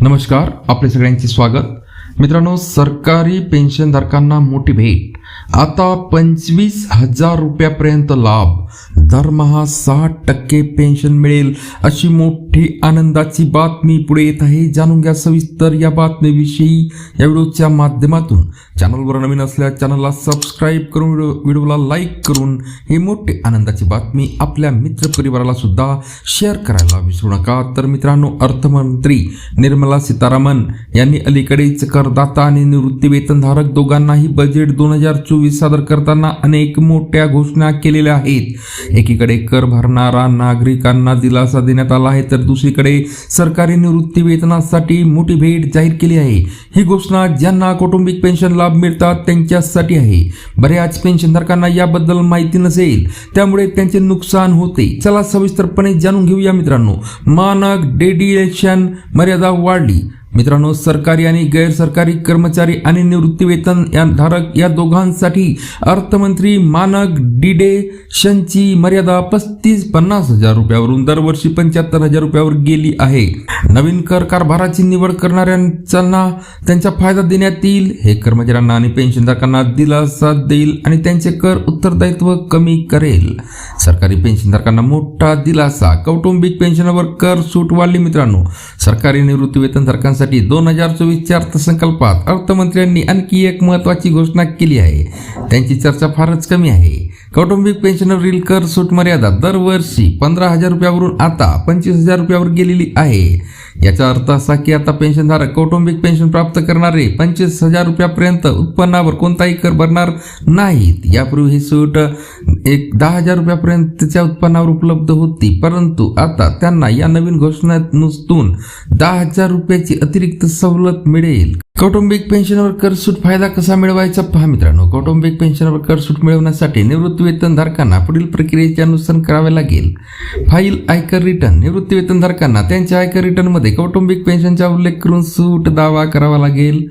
नमस्कार आपले सगळ्यांचे स्वागत. मित्रांनो सरकारी पेन्शनधारकांना मोठी भेट. आता पंचवीस हजार रुपयापर्यंत लाभ दरमहा सहा टक्के पेन्शन मिळेल. अशी मोठी आनंदाची बातमी पुढे येत आहे. जाणून घ्या सविस्तर या बातमीविषयी. या व्हिडिओच्या माध्यमातून चॅनलवर नवीन असल्यास चॅनलला सबस्क्राईब करून व्हिडिओला लाईक करून ही मोठी आनंदाची बातमी आपल्या मित्रपरिवाराला सुद्धा शेअर करायला विसरू नका. तर मित्रांनो अर्थमंत्री निर्मला सीतारामन यांनी अलीकडेच करदाता आणि निवृत्ती वेतनधारक दोघांनाही बजेट दोन हजार चोवीस सादर करताना अनेक मोठ्या घोषणा केलेल्या आहेत. एकीकडे कर भरणारा नागरिकांना दिलासा देण्यात आला आहे तर दुसरीकडे सरकारी निवृत्ती वेतनासाठी मोठी भेट जाहीर केली आहे. ही घोषणा ज्यांना कौटुंबिक पेन्शन लाभ मिळतात त्यांच्यासाठी आहे. बऱ्याच पेन्शनधारकांना याबद्दल माहिती नसेल त्यामुळे त्यांचे नुकसान होते. चला सविस्तरपणे जाणून घेऊया मित्रांनो. मानक डेडिएशन मर्यादा वाढली. मित्रांनो सरकारी आणि गैरसरकारी कर्मचारी आणि निवृत्तीवेतन या धारक या दोघांसाठी अर्थमंत्री मानक डिडेशनची मर्यादा पस्तीस पन्नास हजार रुपयावरून दरवर्षी पंच्याहत्तर हजार रुपयावर गेली आहे. नवीन कर कारभाराची निवड करणाऱ्यांना त्यांचा फायदा देण्यात येईल. हे कर्मचाऱ्यांना आणि पेन्शनधारकांना दिलासा देईल आणि त्यांचे कर उत्तरदायित्व कमी करेल. सरकारी पेन्शनधारकांना मोठा दिलासा. कौटुंबिक पेन्शनवर कर सूट वाढली मित्रांनो. सरकारी निवृत्ती वेतनधारकांसाठी दोन हजार चोवीसच्या अर्थसंकल्पात अर्थमंत्र्यांनी आणखी एक महत्त्वाची घोषणा केली आहे. त्यांची चर्चा फारच कमी आहे. कौटुंबिक पेन्शनवरील कर सूट मर्यादा दरवर्षी पंधरा हजार रुपयावरून आता पंचवीस हजार रुपयावर गेलेली आहे. याचा अर्थ असा की आता पेन्शनधारक कौटुंबिक पेन्शन प्राप्त करणारे पंचवीस हजार रुपयापर्यंत उत्पन्नावर कोणताही कर भरणार नाहीत. यापूर्वी ही सूट एक दहा हजार रुपयापर्यंतच्या उत्पन्नावर उपलब्ध होती. परंतु आता त्यांना या नवीन घोषणेतून दहा हजार रुपयाची अतिरिक्त सवलत मिळेल. कौटुंबिक पेन्शनवर कर सूट फायदा कसा मिळवायचा पहा मित्रांनो. कौटुंबिक पेन्शनवर कर सूट मिळवण्यासाठी निवृत्ती वेतनधारकांना पुढील प्रक्रियेचे अनुसरण करावे लागेल. फाईल आयकर रिटर्न. निवृत्ती वेतनधारकांना त्यांच्या आयकर रिटर्नमध्ये कौटुंबिक पेन्शनचा उल्लेख करून सूट दावा करावा लागेल.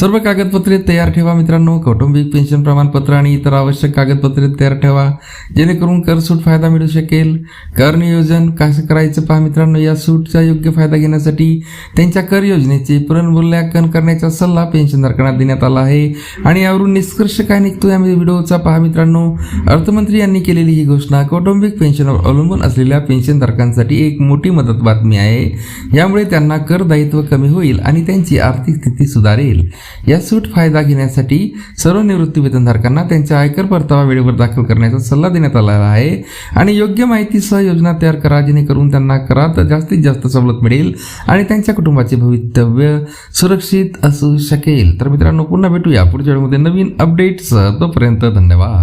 सर्व कागदपत्रे तयार ठेवा मित्रांनो. कौटुंबिक पेन्शन प्रमाणपत्र आणि इतर आवश्यक कागदपत्रे तयार ठेवा जेणेकरून कर सूट फायदा मिळू शकेल. कर नियोजन कसं करायचं पहा मित्रांनो. या सूटचा योग्य फायदा घेण्यासाठी त्यांच्या कर योजनेचे पुनर्मूल्यांकन करण्याचा सल्ला पेन्शनधारकांना देण्यात आला आहे. आणि यावरून निष्कर्ष काय निघतो या व्हिडिओचा पहा मित्रांनो. अर्थमंत्री यांनी केलेली ही घोषणा कौटुंबिक पेन्शनवर अवलंबून असलेल्या पेन्शनधारकांसाठी एक मोठी मदत बातमी आहे. यामुळे त्यांना कर दायित्व कमी होईल आणि त्यांची आर्थिक स्थिती सुधारेल. या सूट फायदा घेण्यासाठी सर्व निवृत्ती वेतनधारकांना त्यांच्या आयकर परतावा वेळेवर दाखल करण्याचा सल्ला देण्यात आला आहे. आणि योग्य माहितीसह योजना तयार करा जेणेकरून त्यांना करात जास्तीत जास्त सवलत मिळेल आणि त्यांच्या कुटुंबाचे भवितव्य सुरक्षित असू शकेल. तर मित्रांनो पुन्हा भेटूया पुढच्या वेळेमध्ये नवीन अपडेट्स तोपर्यंत धन्यवाद.